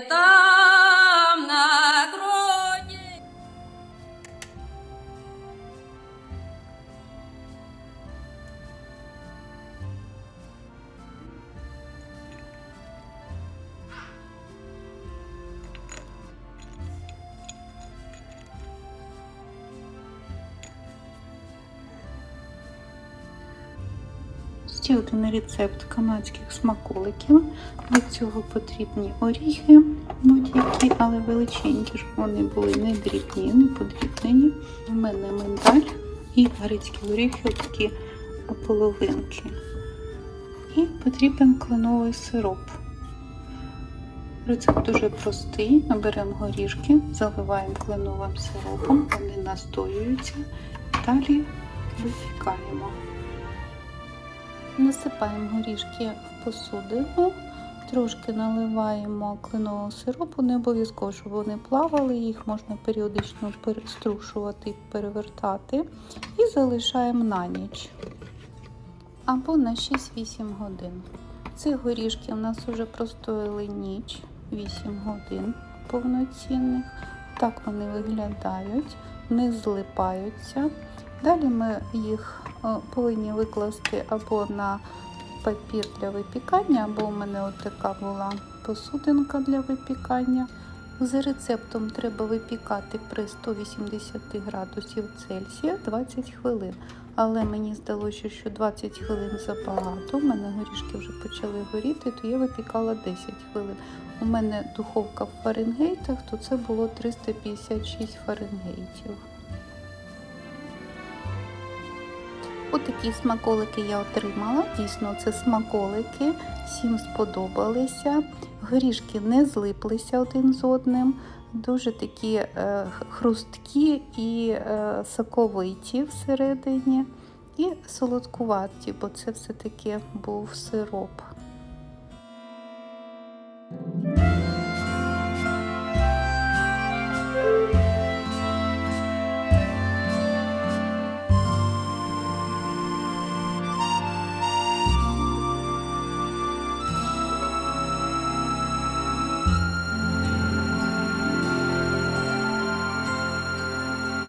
الشيطان Ще один рецепт канадських смаколиків. Для цього потрібні оріхи, будь-які, але величенькі, щоб вони були не дрібні, не подрібнені. У мене миндаль і грецькі оріхи, такі половинки. І потрібен кленовий сироп. Рецепт дуже простий. Беремо горішки, заливаємо кленовим сиропом, вони настоюються. Далі випікаємо. Насипаємо горішки в посудину, трошки наливаємо кленового сиропу, не обов'язково, щоб вони плавали, їх можна періодично струшувати перевертати. І залишаємо на ніч або на 6-8 годин. Ці горішки у нас вже простояли ніч, 8 годин повноцінних. Так вони виглядають, не злипаються. Далі ми їх повинні викласти або на папір для випікання, або у мене от така була посудинка для випікання. За рецептом треба випікати при 180 градусів Цельсія 20 хвилин. Але мені здалося, що 20 хвилин забагато. У мене горішки вже почали горіти, то я випікала 10 хвилин. У мене духовка в Фаренгейтах, то це було 356 Фаренгейтів. Отакі смаколики я отримала. Дійсно, це смаколики. Всім сподобалися. Горішки не злиплися один з одним. Дуже такі е, хрусткі і е, соковиті всередині, і солодкуваті, бо це все-таки був сироп.